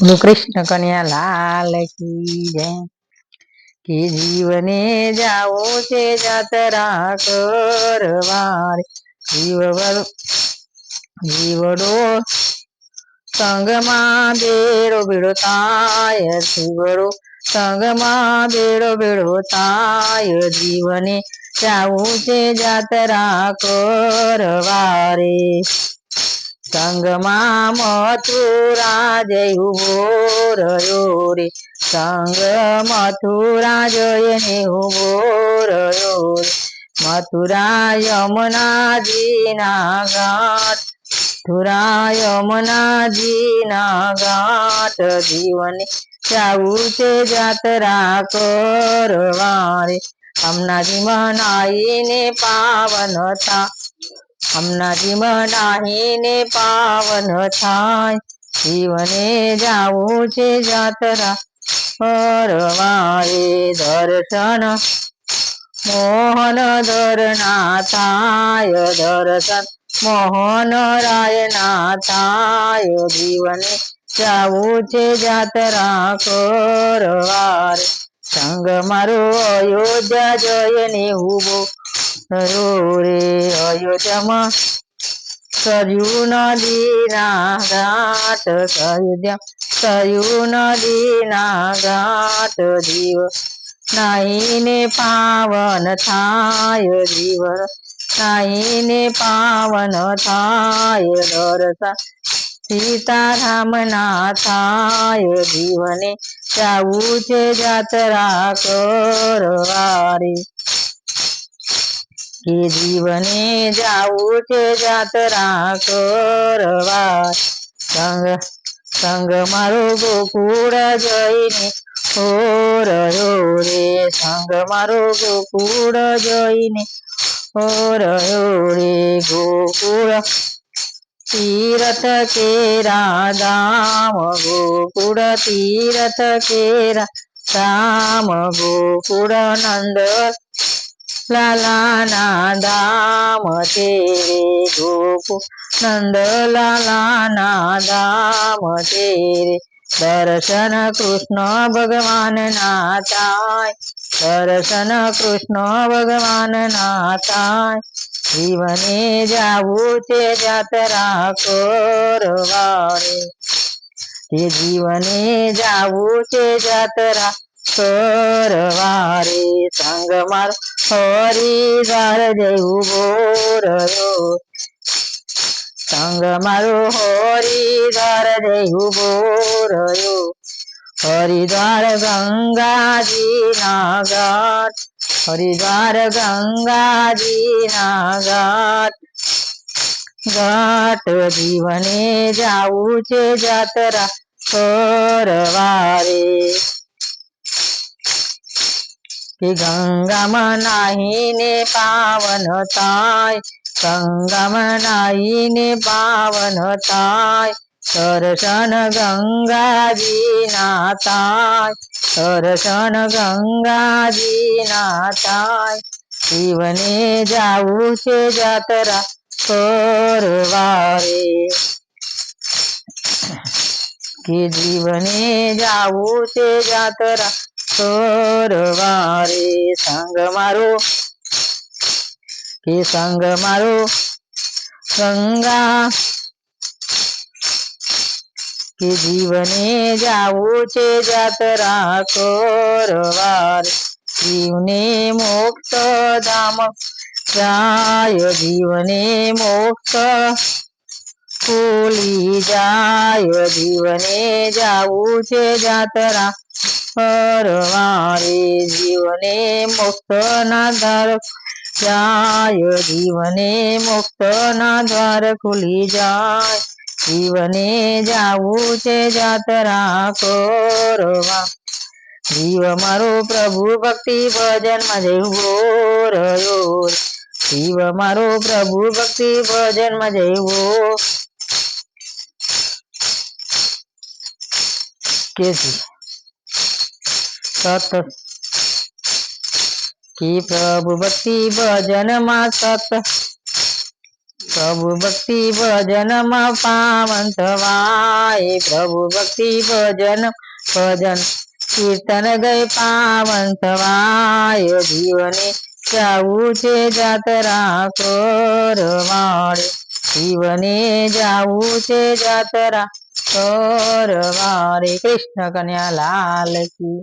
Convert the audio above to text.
બોલો કૃષ્ણ કન્યા લાલ કી જય કે જીવને જાવું છે જાતરા કરવારે જીવ જીવડો સંગમાં બેડો બેડો તાય જીવડો સંગમાં બેડો બેડો તાય જીવને જાવું છે જાતરા કરવારે સંગમાં મથુરા જય ઊભો રહ્યો રે. સંગ મથુરા જયને ઊભો રહ્યો રે. મથુરા યમુનાજીના ઘાટ મથુરા યમુનાજીના ઘાટ જીવને જાવું છે જાત્રા કરવારે હમણાં મનાઈને પાવન થા હમણાં ને પાવન થાય. જીવને જાવું છે જાતરા કરવારે દર્શન. મોહન ધરના થાય દર્શન. મોહન રાયના થાય જીવને જાવું છે જાતરા કરવારે. સંગ મારો અયોધ્યા જયને ઊભો कृष्ण रे अयोध्या नदी दिना घाट अयोध्या नदी दिना घाट नाही ने पावन थाय जीव. नाही ने पावन थाय दरसा सीता राम नाथाय जीवने जाऊचे जातरा करवारी કે જીવને જાવું છે જાતરા કરવા સંગ સંગ મારો ગોકુળ જઈને હો રહ્યો રે. સંગ મારો ગોકુળ જઈને હો રહ્યો રે. ગોકુળ તીરથ કેરા દામ ગોકુળ તીરથ કેરા રામ ગોકુળ નંદ લાલાના દામ તેરે ગોકુ નંદલાલાના દામ તેરે દર્શન કૃષ્ણ ભગવાનના થાય દર્શન કૃષ્ણ ભગવાનના થાય જીવને જાવું છે જાત્રા કરવારે તે જીવને જાવું છે જાત્રા કરવારે સંગ મારો હરિદ્વાર દેવું રહ્યો સંગ મારો હરિદ્વાર દેવું રહ્યો હરિદ્વાર ગંગાજી ના ઘાટ હરિદ્વાર ગંગાજી ના ઘાટ ઘાટ જીવને જાવું છે જાત્રા कि गंगम नाहीने पावन ताय गंगम नाहीने पावन ताय दर्शन गंगा जीना ताय दर्शन गंगा जीना ताय जीवने जाऊ से जातरा करवारे कि जीवने जाऊ से जातरा જાત્રા કરવારે સંગ મારો. કે સંગ મારો? ગંગા. કે જીવને જાવું છે જાતરા કરવાર જીવને મોક્ષ ધામ. જાય જીવને મોક્ષ ફૂલી જાય જીવને જાવું છે જાત્રા પરવારે જીવને મુક્ત ના દ્વાર જાય જીવને મુક્ત ના દ્વાર ખુલી જાય જીવને જાવું છે જાત્રા કરવા જીવ મારો પ્રભુ ભક્તિ ભજન માં જેવો રહ્યો જીવ મારો પ્રભુ ભક્તિ ભજન માં જેવો કે સત કે પ્રભુ ભક્તિ ભજન માં સત પ્રભુ ભક્તિ ભજનમાં પાવન થવાય પ્રભુ ભક્તિ ભજન ભજન કીર્તન ગઈ પાવન થવાય જીવને જાવું છે જાતરા કરવાડે જીવને જાવું છે જાતરા કરવાડે કૃષ્ણ કન્યા લાલ કી